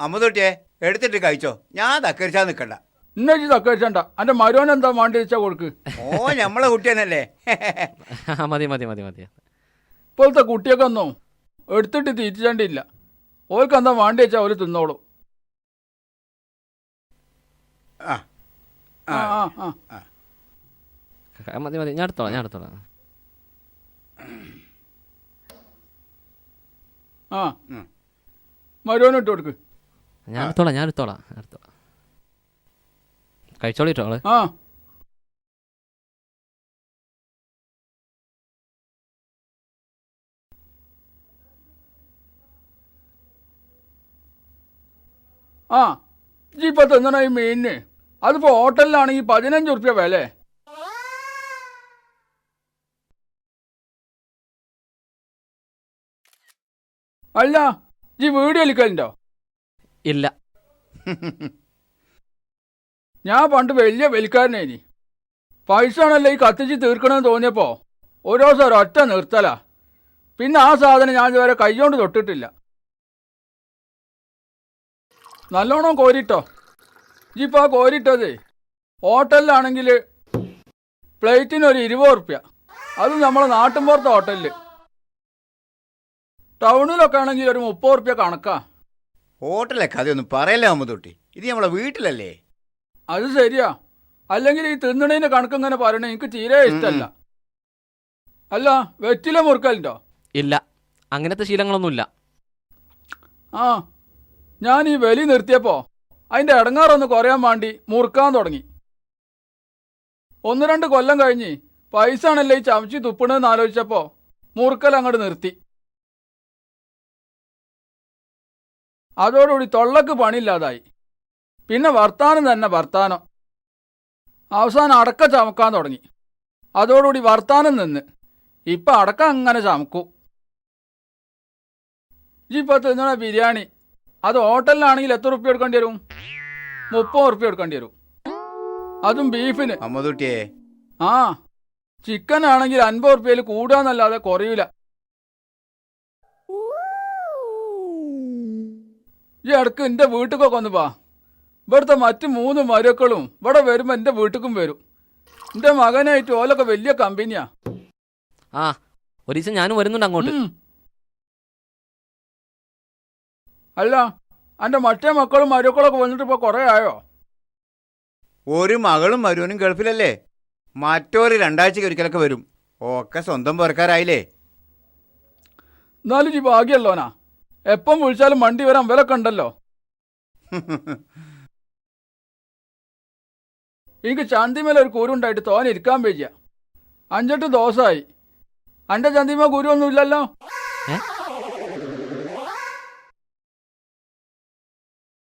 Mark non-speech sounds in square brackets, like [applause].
അമ്മതൊട്ടിയെ എടുത്തിട്ട് കഴിച്ചോ. ഞാൻ തക്കരിച്ചാ നിക്കണ്ട. ഇന്നെ തക്കരിച്ചണ്ട. അന്റെ മരോൻ മരുവൻ എന്താ വേണ്ടി വെച്ചാ കൊടുക്ക് ഓ നമ്മളെ കുട്ടിയെന്നല്ലേ. ആ മതി മതി മതി മതി. ഇപ്പോഴത്തെ കുട്ടിയൊക്കെ ഒന്നും എടുത്തിട്ട് തിരിച്ചണ്ടില്ല. ഓർക്ക് എന്താ വേണ്ടി വെച്ചാ ഓര് തിന്നോളൂ. ആ ആ ആ മതി മതി. ഞാൻ എടുത്തോളാം ഞാൻ എടുത്തോളാം. ആ. ഇട്ട് കൊടുക്ക്. ഞാൻ എടുത്തോളാം ഞാൻ എടുത്തോളാം എടുത്തോളാം. കഴിച്ചോളിട്ടോ ആ. ആ ഇപ്പൊ തിന്നണ ഈ മീനിന്? അതിപ്പോ ഹോട്ടലിലാണെങ്കിൽ പതിനഞ്ച് ഉറുപ്പ്യ വില അല്ല ഈ വീഡിയോ വലിക്കലുണ്ടോ ഇല്ല. [laughs] ഞാൻ പണ്ട് വലിയ വലിക്കാരനേനി പൈസ ആണല്ലോ ഈ കത്തിച്ച് തീർക്കണമെന്ന് തോന്നിയപ്പോ ഓരോ സാർ ഒറ്റ നിർത്തല. പിന്നെ ആ സാധനം ഞാൻ ഇതുവരെ കൈകൊണ്ട് തൊട്ടിട്ടില്ല. നല്ലോണം കോരിട്ടോ. ഇപ്പൊ ആ കോരിട്ടത് ഹോട്ടലിലാണെങ്കിൽ പ്ലേറ്റിന് ഒരു ഇരുപത് ഉറുപ്യ അത് നമ്മളെ നാട്ടിൻപുറത്തെ ഹോട്ടലിൽ ടൗണിലൊക്കെ ആണെങ്കിൽ ഒരു മുപ്പത് ഉറുപ്യ കണക്കാ. ഹോട്ടലിലെ കഥയൊന്നും പറയല്ലേ അമ്മതൊട്ടി? ഇത് നമ്മളെ വീട്ടിലല്ലേ? അത് ശരിയാ. അല്ലെങ്കിൽ ഈ തിന്നണേന് കണക്ക് ഇങ്ങനെ പറയണേ? എനിക്ക് തീരെ ഇഷ്ടമല്ല അല്ല വെറ്റില മുറുക്കലുണ്ടോ? ഇല്ല. അങ്ങനത്തെ ശീലങ്ങളൊന്നുമില്ല. ആ ഞാൻ ഈ വലി നിർത്തിയപ്പോ അതിന്റെ ഇടങ്ങാറൊന്ന് കുറയാൻ വേണ്ടി മുറുക്കാൻ തുടങ്ങി. ഒന്ന് രണ്ട് കൊല്ലം കഴിഞ്ഞ് പൈസ ആണല്ലേ ഈ ചമച്ചി തുപ്പണെന്ന് ആലോചിച്ചപ്പോ മുറുക്കൽ അങ്ങോട്ട് നിർത്തി. അതോടുകൂടി തൊള്ളക്ക് പണിയില്ലാതായി. പിന്നെ വർത്താനം തന്നെ വർത്താനം. അവസാനം അടക്ക ചമക്കാൻ തുടങ്ങി. അതോടുകൂടി വർത്താനം നിന്ന്. ഇപ്പം അടക്ക അങ്ങനെ ചമക്കൂ. ഇപ്പോൾ തിന്നണ ബിരിയാണി അത് ഹോട്ടലിലാണെങ്കിൽ എത്ര ഉറുപ്പ്യ എടുക്കേണ്ടി വരും? മുപ്പത് ഉറുപ്പ്യ എടുക്കേണ്ടി വരും. അതും ബീഫിന്. ആ ചിക്കൻ ആണെങ്കിൽ അൻപത് ഉറുപ്പ്യയിൽ കൂടുകയെന്നല്ലാതെ കുറയൂല. ഈ ഇടയ്ക്ക് എന്റെ വീട്ടിലൊക്കെ ഒന്ന് വാ. ഇവിടുത്തെ മറ്റു മൂന്ന് മരുക്കളും ഇവിടെ വരുമ്പോ എന്റെ വീട്ടിലും വരും. എന്റെ മകനായിട്ട് ഓലൊക്കെ വലിയ കമ്പനിയാ. ആ ഒരു ദിവസം ഞാനും വരുന്നുണ്ട് അങ്ങോട്ട്. അല്ല എന്റെ മറ്റേ മക്കളും മരുക്കളൊക്കെ വന്നിട്ട് ഇപ്പൊ കൊറേ ആയോ? ഒരു മകളും മരുവനും ഗൾഫിലല്ലേ? മറ്റോര് രണ്ടാഴ്ചക്ക് ഒരിക്കലൊക്കെ വരും. ഒക്കെ സ്വന്തം പേർക്കാരായില്ലേ എന്നാലും ഈ ഭാഗ്യല്ലോനാ എപ്പം വിളിച്ചാലും വണ്ടി വരാൻ വിലക്കെ ഉണ്ടല്ലോ. എനിക്ക് ചന്തിമേലെ ഒരു കുരുണ്ടായിട്ട് തോനെ ഇരിക്കാൻ പേജിയ അഞ്ചെട്ട് ദിവസമായി അന്റെ ചന്തിമ കുരു ഒന്നും ഇല്ലല്ലോ. ഏ?